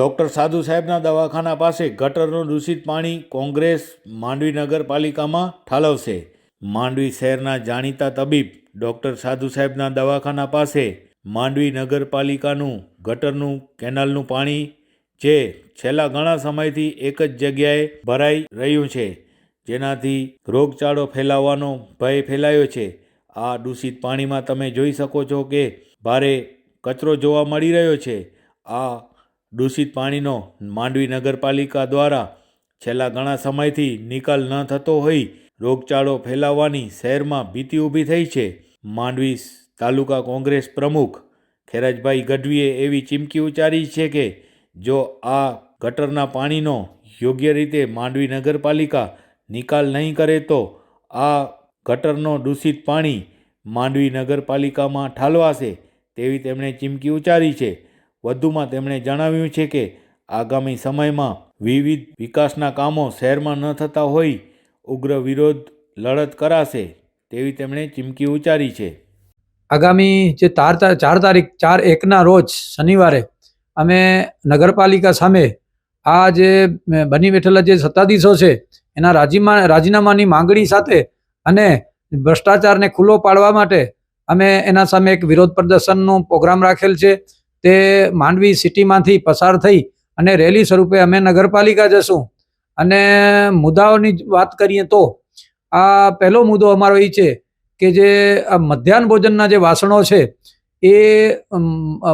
Doctor સાધુ સાહેબના દવાખાના પાસે ગટરનું દૂષિત પાણી કોંગ્રેસ માંડવી નગરપાલિકામાં ઠાલવશે. માંડવી શહેરના જાણીતા તબીબ ડૉક્ટર સાધુ સાહેબના દવાખાના પાસે માંડવી નગરપાલિકાનું ગટરનું કેનાલનું પાણી જે છેલ્લા ઘણા સમયથી એક જ જગ્યાએ ભરાઈ રહ્યું છે, જેનાથી રોગચાળો ફેલાવવાનો ભય ફેલાયો છે. આ દૂષિત પાણીમાં તમે જોઈ શકો છો કે ભારે કચરો જોવા મળી રહ્યો છે. આ દૂષિત પાણીનો માંડવી નગરપાલિકા દ્વારા છેલ્લા ઘણા સમયથી નિકાલ ન થતો હોઈ રોગચાળો ફેલાવવાની શહેરમાં ભીતિ ઊભી થઈ છે. માંડવી તાલુકા કોંગ્રેસ પ્રમુખ ખેરાજભાઈ ગઢવીએ એવી ચીમકી ઉચ્ચારી છે કે જો આ ગટરના પાણીનો યોગ્ય રીતે માંડવી નગરપાલિકા નિકાલ નહીં કરે તો આ ગટરનો દૂષિત પાણી માંડવી નગરપાલિકામાં ઠાલવાશે તેવી તેમણે ચીમકી ઉચ્ચારી છે. વધુમાં તેમણે જણાવ્યું છે કે, આગામી સમયમાં વિવિધ વિકાસના કામો શહેરમાં ન થતા હોય, ઉગ્ર વિરોધ લડત કરાશે, તેવી તેમણે ચીમકી ઉચ્ચારી છે. આગામી જે તાર ચાર તારીખ, ચાર એકના રોજ શનિવારે અમે નગરપાલિકા સામે આ જે બની બેઠેલા જે સત્તાધીશો છે, એના રાજીમા, રાજીનામાની માંગણી સાથે અને ભ્રષ્ટાચારને ખુલ્લો પાડવા માટે અમે એના સામે એક વિરોધ પ્રદર્શનનો પ્રોગ્રામ રાખેલ છે. તે માંડવી સિટીમાંથી પસાર થઈ અને રેલી સ્વરૂપે અમે નગરપાલિકા જશું. અને મુદ્દાઓની વાત કરીએ તો, આ પહેલો મુદ્દો અમારો એ છે કે જે મધ્યાહન ભોજનના જે વાસણો છે, એ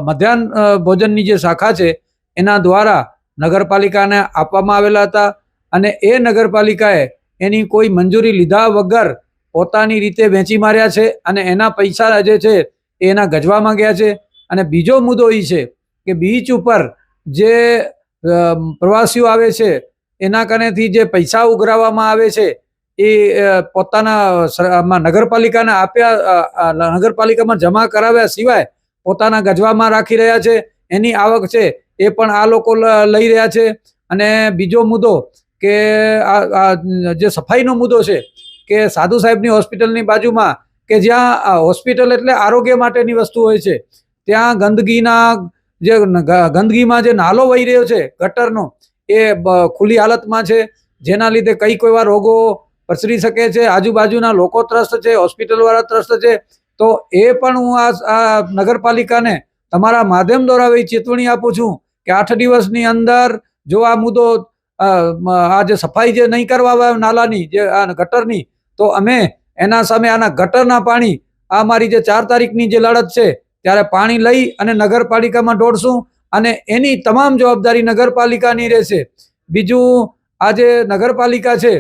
મધ્યાહન ભોજનની જે શાખા છે, એના દ્વારા નગરપાલિકાને આપવામાં આવેલા હતા અને એ નગરપાલિકાએ એની કોઈ મંજૂરી લીધા વગર પોતાની રીતે વેચી માર્યા છે અને એના પૈસા જે છે એના ગજવામાં ગયા છે. અને બીજો મુદ્દો એ છે કે બીચ ઉપર જે પ્રવાસીઓ આવે છે, એના કારણેથી જે પૈસા ઉઘરાવવામાં આવે છે, એ પોતાના નગરપાલિકાને આપ્યા નગરપાલિકામાં જમા કરાવ્યા સિવાય પોતાના ગજવામાં રાખી રહ્યા છે, એની આવક છે, એ પણ આ લોકો લઈ રહ્યા છે. અને બીજો મુદ્દો કે આ જે સફાઈનો મુદ્દો છે કે સાધુ સાહેબની હોસ્પિટલની બાજુમાં કે જ્યાં હોસ્પિટલ એટલે આરોગ્ય માટેની વસ્તુ હોય છે ત્યાં ગંદકીના જે ગંદકીમાં જે નાલો વહી રહ્યો છે, ગટરનો, એ ખુલ્લી હાલતમાં છે. જેના લીધે કઈ કોઈ રોગો પ્રસરી શકે છે, આજુબાજુના લોકો ત્રસ્ત છે, હોસ્પિટલવાળા ત્રસ્ત છે. તો એ પણ હું આ નગરપાલિકાને તમારા માધ્યમ દ્વારા એ ચેતવણી આપું છું કે આઠ દિવસની અંદર જો આ મુદ્દો આ જે સફાઈ જે નહીં કરવા નાલાની જે આ ગટરની, તો અમે એના સામે આના ગટરના પાણી, આ મારી જે ચાર તારીખની જે લડત છે ત્યારે પાણી લઈ અને નગરપાલિકામાં દોડશું અને એની તમામ જવાબદારી નગરપાલિકાની રહેશે. બીજું, આ જે નગરપાલિકા છે,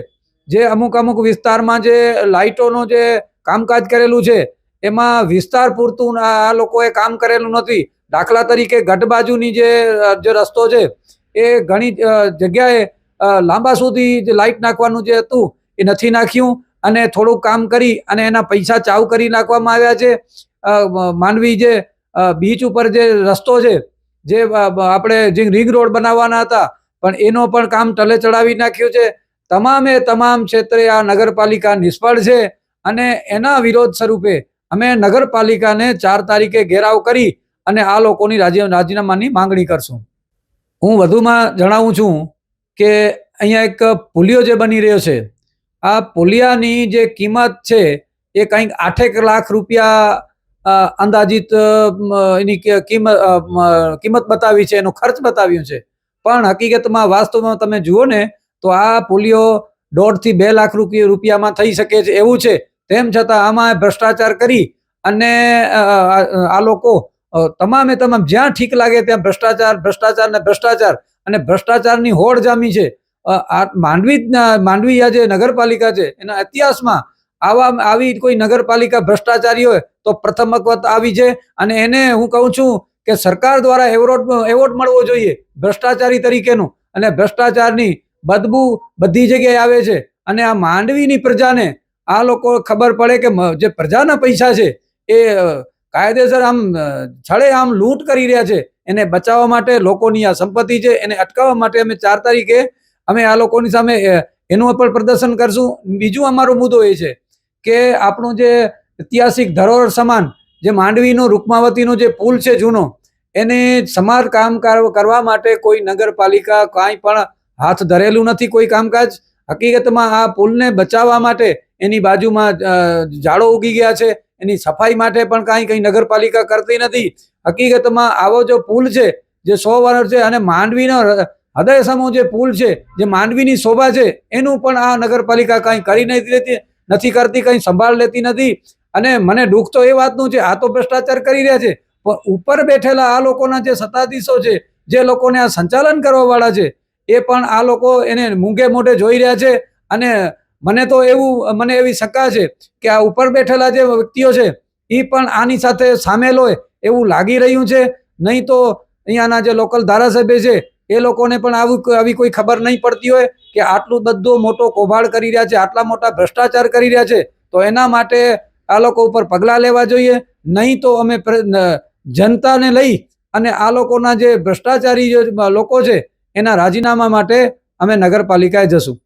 જે અમુક અમુક વિસ્તારમાં જે લાઇટોનું જે કામકાજ કરેલું છે, એમાં વિસ્તાર પૂરતું આ લોકોએ કામ કરેલું નથી. દાખલા તરીકે ગઢ બાજુની જે જે રસ્તો છે, એ ઘણી જગ્યાએ લાંબા સુધી જે લાઇટ નાખવાનું જે હતું, એ નથી નાખ્યું. અને થોડુંક કામ કરી અને એના પૈસા ચાવ કરી નાખવામાં આવ્યા છે. માંડવી જે બીચ ઉપર જે રસ્તો છે, જે આપણે જે રિંગ રોડ બનાવવાના હતા, પણ એનો પણ કામ ટલે ચડાવી નાખ્યું છે. તમામે તમામ ક્ષેત્રે આ નગરપાલિકા નિષ્ફળ છે અને એના વિરોધ સ્વરૂપે અમે નગરપાલિકાને ચાર તારીખે ઘેરાવ કરી અને આ લોકોની રાજીનામાની માંગણી કરશું. હું વધુમાં જણાવું છું કે અહીંયા એક પુલિયો જે બની રહ્યો છે, આ પુલિયાની જે કિંમત છે એ કંઈક આઠેક લાખ રૂપિયા અંદાજિત એની કિંમત કિંમત બતાવી છે, એનો ખર્ચ બતાવ્યું છે. પણ હકીકતમાં વાસ્તવમાં તમે જુઓ ને, તો આ પોલિયો દોઢથી બે લાખ રૂપિયા રૂપિયામાં થઈ શકે છે એવું છે. તેમ છતાં આમાં ભ્રષ્ટાચાર કરી અને આ આ લોકો તમામે તમામ જ્યાં ઠીક લાગે ત્યાં ભ્રષ્ટાચાર ભ્રષ્ટાચાર ને ભ્રષ્ટાચાર અને ભ્રષ્ટાચારની હોડ જામી છે. આ માંડવી માંડવી આ જે નગરપાલિકા છે, એના ઇતિહાસમાં આવા આવી કોઈ નગરપાલિકા ભ્રષ્ટાચારી હોય તો પ્રથમ વખત આવી છે. અને એને હું કહું છું કે સરકાર દ્વારા એવોર્ડ એવોર્ડ મળવો જોઈએ ભ્રષ્ટાચારી તરીકેનો. અને ભ્રષ્ટાચારની બદબુ બધી જગ્યાએ આવે છે. અને આ માંડવીની પ્રજાને આ લોકો ખબર પડે કે જે પ્રજાના પૈસા છે એ કાયદેસર આમ છળે આમ લૂંટ કરી રહ્યા છે. એને બચાવવા માટે લોકોની આ સંપત્તિ છે. એને અટકાવવા માટે અમે ચાર તારીખે અમે આ લોકોની સામે એનું પણ પ્રદર્શન કરશું. બીજું અમારો મુદ્દો એ છે કે આપણું જે ઐતિહાસિક ધરોહર સમાન, જે માંડવીનો, રૂકમાવતીનો જે પુલ છે જૂનો, એને સમારકામ કર- કરવા માટે કોઈ નગરપાલિકા કાંઈ પણ હાથ ધરેલું નથી કોઈ કામકાજ. હકીકતમાં આ પુલને બચાવવા માટે એની બાજુમાં ઝાડો ઉગી ગયા છે. એની સફાઈ માટે પણ કાંઈ કંઈ નગરપાલિકા કરતી નથી. હકીકતમાં આવો જો પુલ છે, જે સો વર્ષ છે અને માંડવીનો હૃદય સમૂહ જે પુલ છે, જે માંડવીની શોભા છે, એનું પણ આ નગરપાલિકા કાંઈ કરી નથી લેતી નથી કરતી, કંઈ સંભાળ લેતી નથી. અને મને દુઃખ તો એ વાતનું છે, આ તો ભ્રષ્ટાચાર કરી રહ્યા છે. પણ ઉપર બેઠેલા આ લોકોના જે સત્તાધીશો છે, જે લોકોને આ સંચાલન કરવાવાળા છે, એ પણ આ લોકો એને મૂંઘે મોઢે જોઈ રહ્યા છે. અને મને તો એવું, મને એવી શંકા છે કે આ ઉપર બેઠેલા જે વ્યક્તિઓ છે એ પણ આની સાથે સામેલ હોય એવું લાગી રહ્યું છે. નહીં તો અહીંયાના જે લોકલ ધારાસભ્ય છે એ લોકોને પણ આવું આવી કોઈ ખબર નહીં પડતી હોય કે આટલું બધો મોટો કૌભાંડ કરી રહ્યા છે, આટલા મોટા ભ્રષ્ટાચાર કરી રહ્યા છે, તો એના માટે આ લોકો ઉપર પગલાં લેવા જોઈએ. નહીં તો અમે જનતાને લઈ અને આ લોકોના જે ભ્રષ્ટાચારી લોકો છે, એના રાજીનામા માટે અમે નગરપાલિકાએ જશું.